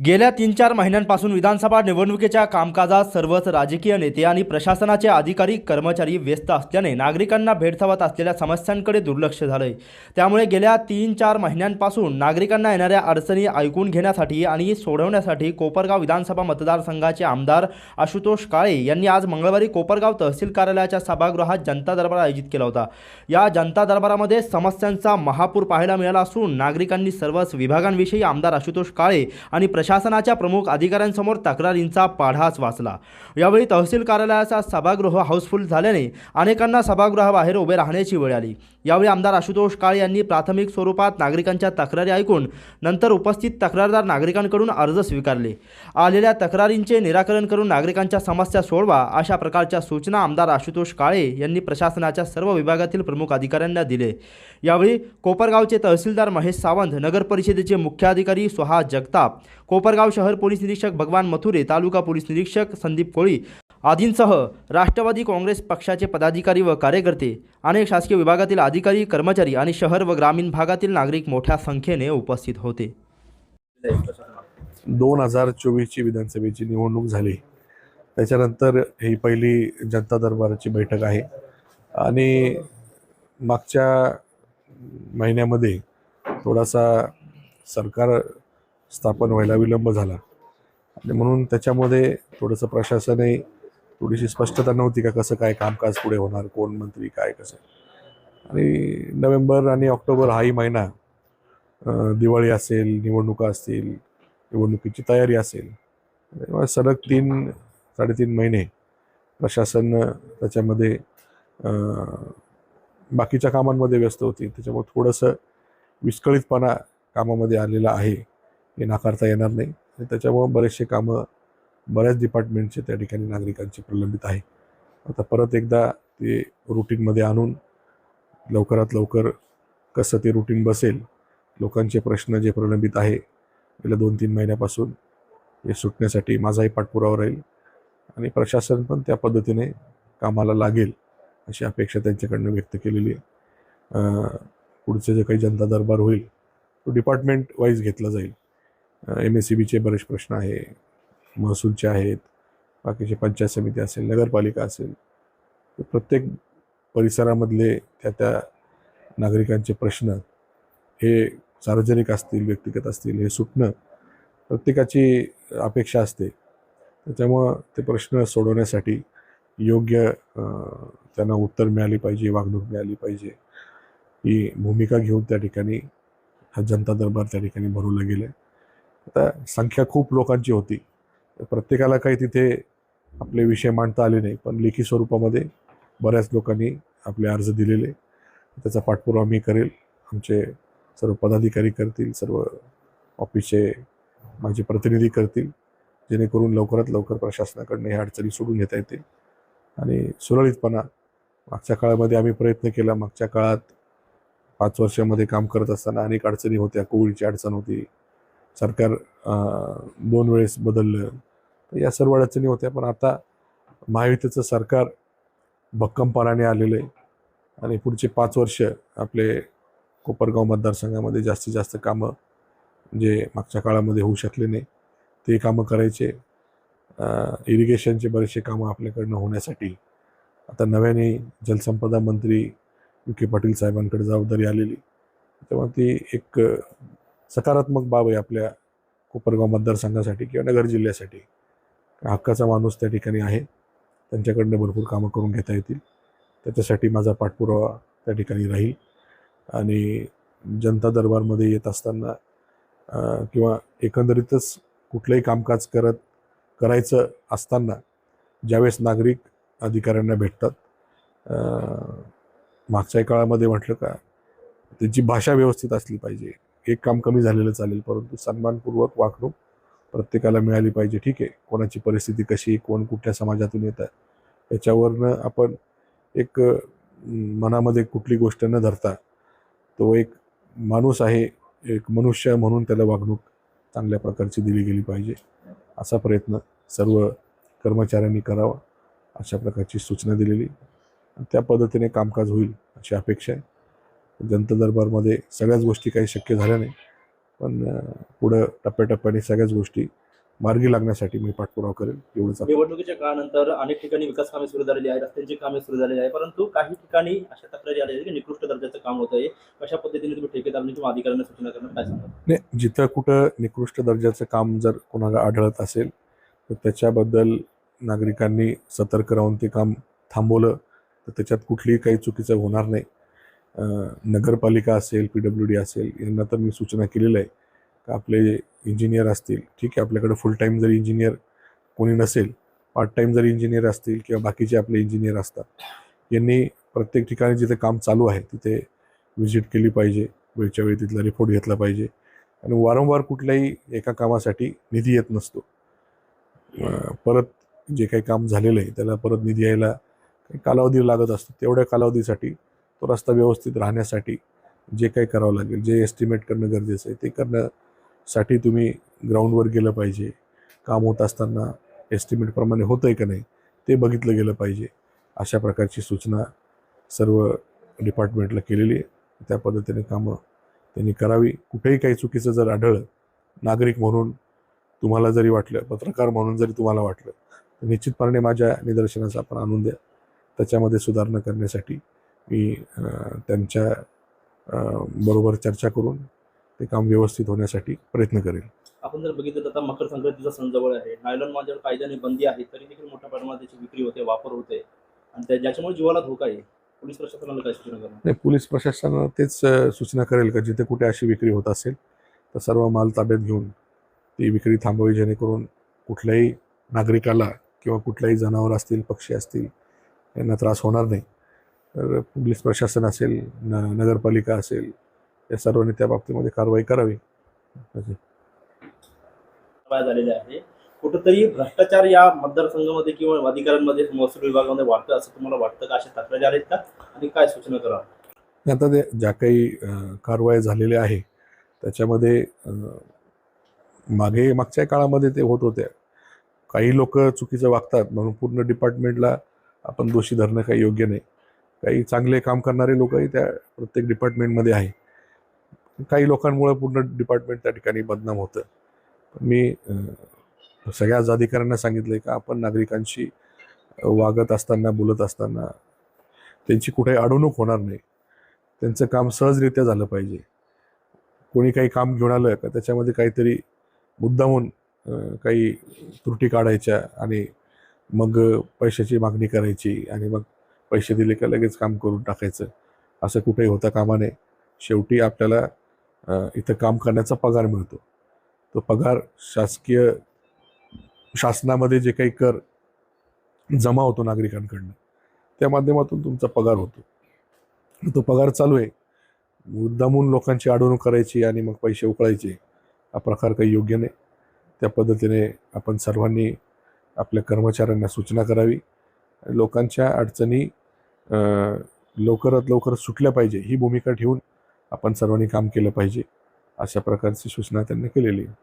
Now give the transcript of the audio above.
गेल्या तीन चार महिन्यांपासून विधानसभा निवडणुकीच्या कामकाजात सर्वच राजकीय नेते आणि प्रशासनाचे अधिकारी कर्मचारी व्यस्त असल्याने नागरिकांना भेडसावत असलेल्या समस्यांकडे दुर्लक्ष झालंय. त्यामुळे गेल्या तीन चार महिन्यांपासून नागरिकांना येणाऱ्या अडचणी ऐकून घेण्यासाठी आणि सोडवण्यासाठी कोपरगाव विधानसभा मतदारसंघाचे आमदार आशुतोष काळे यांनी आज मंगळवारी कोपरगाव तहसील कार्यालयाच्या सभागृहात जनता दरबार आयोजित केला होता. या जनता दरबारामध्ये समस्यांचा महापूर पाहायला मिळाला असून नागरिकांनी सर्वच विभागांविषयी आमदार आशुतोष काळे आणि प्रशासनाच्या प्रमुख अधिकाऱ्यांसमोर तक्रारींचा पाढाच वाचला. यावेळी तहसील कार्यालयाचा सभागृह हाऊसफुल झाल्याने अनेकांना सभागृहाबाहेर उभे राहण्याची वेळ आली. यावेळी आमदार आशुतोष काळे यांनी प्राथमिक स्वरूपात नागरिकांच्या तक्रारी ऐकून नंतर उपस्थित तक्रारदार नागरिकांकडून अर्ज स्वीकारले. आलेल्या तक्रारींचे निराकरण करून नागरिकांच्या समस्या सोडवा अशा प्रकारच्या सूचना आमदार आशुतोष काळे यांनी प्रशासनाच्या सर्व विभागातील प्रमुख अधिकाऱ्यांना दिले. यावेळी कोपरगावचे तहसीलदार महेश सावंत नगर परिषदेचे मुख्याधिकारी सुहास जगताप कोपरगाव शहर पोलीस निरीक्षक भगवान मथुरे तालुका पोलीस निरीक्षक संदीप कोळी आदींसह राष्ट्रवादी काँग्रेस पक्षाचे पदाधिकारी व कार्यकर्ते अनेक शासकीय विभागातील अधिकारी कर्मचारी आणि शहर व ग्रामीण भागातील नागरिक मोठ्या संख्येने उपस्थित होते. दोन हजार चोवीसची विधानसभेची निवडणूक झाली. त्याच्यानंतर ही पहिली जनता दरबाराची बैठक आहे. आणि मागच्या महिन्यामध्ये थोडासा सरकार स्थापन व्हायला विलंब झाला. आणि म्हणून त्याच्यामध्ये थोडंसं प्रशासनही थोडीशी स्पष्टता नव्हती का कसं काय कामकाज पुढे होणार कोण मंत्री काय कसं आणि नोव्हेंबर आणि ऑक्टोबर हाही महिना दिवाळी असेल निवडणुका असतील निवडणुकीची तयारी असेल तेव्हा सलग तीन साडेतीन महिने प्रशासन त्याच्यामध्ये बाकीच्या कामांमध्ये व्यस्त होती. त्याच्यामुळे थोडंसं विस्कळीतपणा कामामध्ये आलेला आहे हे नाकारता येणार नाही. आणि त्याच्यामुळं बरेचसे कामं बऱ्याच डिपार्टमेंटचे त्या ठिकाणी नागरिकांची प्रलंबित आहे. आता परत एकदा ते रुटीनमध्ये आणून लवकरात लवकर कसं ते रुटीन बसेल लोकांचे प्रश्न जे प्रलंबित आहे गेल्या दोन तीन महिन्यापासून हे सुटण्यासाठी माझाही पाठपुरावा राहील आणि प्रशासन पण त्या पद्धतीने कामाला लागेल अशी अपेक्षा त्यांच्याकडनं व्यक्त केलेली आहे. पुढचं पुढचे जे काही जनता दरबार होईल तो डिपार्टमेंट वाईज घेतला जाईल. एम एस सी बीचे बरेच प्रश्न आहे महसूलचे आहेत बाकीचे पंचायत समिती असेल नगरपालिका असेल तर प्रत्येक परिसरामधले त्या त्या नागरिकांचे प्रश्न हे सार्वजनिक असतील व्यक्तिगत असतील हे सुटणं प्रत्येकाची अपेक्षा असते. त्याच्यामुळं ते प्रश्न सोडवण्यासाठी योग्य त्यांना उत्तर मिळाली पाहिजे वागणूक मिळाली पाहिजे. ही भूमिका घेऊन त्या ठिकाणी हा जनता दरबार त्या ठिकाणी भरवला गेलं आता संख्या खूप लोकांची होती. प्रत्येकाला काही तिथे आपले विषय मांडता आले नाही पण लेखी स्वरूपामध्ये बऱ्याच लोकांनी आपले अर्ज दिलेले. त्याचा पाठपुरावा मी करेल. आमचे सर्व पदाधिकारी करतील सर्व ऑफिसचे माझे प्रतिनिधी करतील जेणेकरून लवकरात लवकर प्रशासनाकडनं ह्या अडचणी सोडून घेता येतील. आणि सुरळीतपणा मागच्या काळामध्ये आम्ही प्रयत्न केला. मागच्या काळात पाच वर्षामध्ये काम करत असताना अनेक अडचणी होत्या. कोविडची अडचण होती. सरकार दोन वेळेस बदललं. तर या सर्व अडचणी होत्या. पण आता महायुतीचं सरकार भक्कमपणाने आलेलं आहे. आणि पुढचे पाच वर्ष आपले कोपरगाव मतदारसंघामध्ये जास्तीत जास्त कामं जे मागच्या काळामध्ये होऊ शकले नाही ते कामं करायचे. इरिगेशनचे बरेचसे कामं आपल्याकडनं होण्यासाठी आता नव्याने जलसंपदा मंत्री विखे के पाटील साहेबांकडे जबाबदारी आलेली. तेव्हा ती एक सकारात्मक बाब आहे आपल्या कोपरगाव मतदारसंघासाठी किंवा नगर जिल्ह्यासाठी. हक्काचा माणूस त्या ठिकाणी आहे. त्यांच्याकडनं भरपूर कामं करून घेता येतील. त्याच्यासाठी माझा पाठपुरावा त्या ठिकाणी राहील. आणि जनता दरबारमध्ये येत असताना किंवा एकंदरीतच कुठलंही कामकाज करत करायचं असताना ज्यावेळेस नागरिक अधिकाऱ्यांना भेटतात मागच्या काळामध्ये म्हटलं का त्यांची भाषा व्यवस्थित असली पाहिजे. एक काम कमी झालेलं चालेल परंतु सन्मानपूर्वक वागणूक प्रत्येकाला मिळाली पाहिजे. ठीक आहे. कोणाची परिस्थिती कशी कोण कुठल्या समाजातून येत आहे याच्यावरनं आपण एक मनामध्ये कुठली गोष्ट न धरता तो एक माणूस आहे एक मनुष्य म्हणून त्याला वागणूक चांगल्या प्रकारची दिली गेली पाहिजे. असा प्रयत्न सर्व कर्मचाऱ्यांनी करावा अशा प्रकारची सूचना दिलेली. आणि त्या पद्धतीने कामकाज होईल अशी अपेक्षा आहे. जनता दरबारमध्ये सगळ्याच गोष्टी काही शक्य झाल्या नाही. पण पुढं टप्प्याटप्प्याने सगळ्याच गोष्टी मार्गी लागण्यासाठी मी पाठपुरावा करेल एवढंच. निवडणुकीच्या काळानंतर अनेक ठिकाणी विकास कामे सुरू झालेली आहे रस्त्यांची कामे सुरू झालेली आहे परंतु काही ठिकाणी अशा तक्रारी आल्या आहेत की निकृष्ट दर्जाचं काम होत आहे. अशा पद्धतीने तुम्ही ठेकेदारांनी किंवा अधिकाऱ्यांना सूचना करणं काय सांगा नाही जिथं कुठं निकृष्ट दर्जाचं काम जर कोणाला आढळत असेल तर त्याच्याबद्दल नागरिकांनी सतर्क राहून ते काम थांबवलं तर त्याच्यात कुठलीही काही चुकीचं होणार नाही. नगरपालिका असेल पी डब्ल्यू डी असेल यांना तर मी सूचना केलेलं आहे का आपले इंजिनियर असतील ठीक आहे आपल्याकडे फुल टाईम जरी इंजिनियर कोणी नसेल पार्ट टाईम जरी इंजिनियर असतील किंवा बाकीचे आपले इंजिनियर असतात यांनी प्रत्येक ठिकाणी जिथे काम चालू आहे तिथे व्हिजिट केली पाहिजे वेळच्या वेळी तिथला रिपोर्ट घेतला पाहिजे. आणि वारंवार कुठल्याही एका कामासाठी निधी येत नसतो. परत जे काही काम झालेलं आहे त्याला परत निधी यायला काही कालावधी लागत असतो. तेवढ्या कालावधीसाठी तो रस्ता व्यवस्थित राहण्यासाठी जे काही करावं लागेल जे एस्टिमेट करणं गरजेचं आहे ते करण्यासाठी तुम्ही ग्राउंडवर गेलं पाहिजे. काम होत असताना एस्टिमेटप्रमाणे होतं आहे का नाही ते बघितलं गेलं पाहिजे. अशा प्रकारची सूचना सर्व डिपार्टमेंटला केलेली आहे. त्या पद्धतीने कामं त्यांनी करावी. कुठेही काही चुकीचं जर आढळलं नागरिक म्हणून तुम्हाला जरी वाटलं पत्रकार म्हणून जरी तुम्हाला वाटलं तर निश्चितपणे माझ्या निदर्शनास आपण आणून द्या. त्याच्यामध्ये सुधारणा करण्यासाठी मी त्यांच्या बरोबर चर्चा करून ते काम व्यवस्थित होण्यासाठी प्रयत्न करेल आपण जर बघितलं तर आता मकर संक्रांतीचा सण जवळ आहे. नायलॉन माझ्यावर कायद्याने बंदी आहे तरी देखील मोठ्या प्रमाणात त्याची विक्री होते वापर होते. आणि त्या ज्याच्यामुळे जीवाला धोका आहे. पोलीस प्रशासनाला काय सूचना करणार? नाही पोलीस प्रशासन तेच सूचना करेल का? जिथे कुठे अशी विक्री होत असेल तर सर्व माल ताब्यात घेऊन ती विक्री थांबवावी जेणेकरून कुठल्याही नागरिकाला किंवा कुठल्याही जनावर असतील पक्षी असतील यांना त्रास होणार नाही. तर पोलीस प्रशासन असेल न नगरपालिका असेल या सर्वांनी त्या बाबतीमध्ये कारवाई करावी. झालेल्या आहे. कुठंतरी भ्रष्टाचार या मतदारसंघामध्ये किंवा अधिकाऱ्यांमध्ये महसूल विभागामध्ये वाढतं असं तुम्हाला वाटतं का? अशा तक्रारी आहेत का? आणि काय सूचना करा आता ते ज्या काही अ, कारवाया झालेल्या आहे त्याच्यामध्ये मागे मागच्या काळामध्ये ते होत होत्या काही लोक चुकीचं वागतात म्हणून पूर्ण डिपार्टमेंटला आपण दोषी धरणं काही योग्य नाही. काही चांगले काम करणारे लोकही त्या प्रत्येक डिपार्टमेंटमध्ये आहे. काही लोकांमुळे पूर्ण डिपार्टमेंट त्या ठिकाणी बदनाम होतं. पण मी सगळ्याच अधिकाऱ्यांना सांगितलं आहे का आपण नागरिकांशी वागत असताना बोलत असताना त्यांची कुठे अडवणूक होणार नाही. त्यांचं काम सहजरित्या झालं पाहिजे. कोणी काही काम घेऊन आलं का त्याच्यामध्ये काहीतरी मुद्दामून काही त्रुटी काढायच्या आणि मग पैशाची मागणी करायची आणि मग पैसे दिले का लगेच काम करून टाकायचं. असं कुठेही होता कामा नये. शेवटी आपल्याला इथं काम करण्याचा पगार मिळतो. तो पगार शासकीय शासनामध्ये जे काही कर जमा होतो नागरिकांकडनं त्या माध्यमातून तुमचा पगार होतो. तो पगार चालू आहे. मुद्दामून लोकांची अडवणूक करायची आणि मग पैसे उकळायचे हा प्रकार काही योग्य नाही. त्या पद्धतीने आपण सर्वांनी आपल्या कर्मचाऱ्यांना सूचना करावी. लोकांच्या अडचणी लवकरात लवकर सुटल्या पाहिजे ही भूमिका ठेवून आपण सर्वांनी काम केलं पाहिजे अशा प्रकारची सूचना त्यांनी केलेली आहे.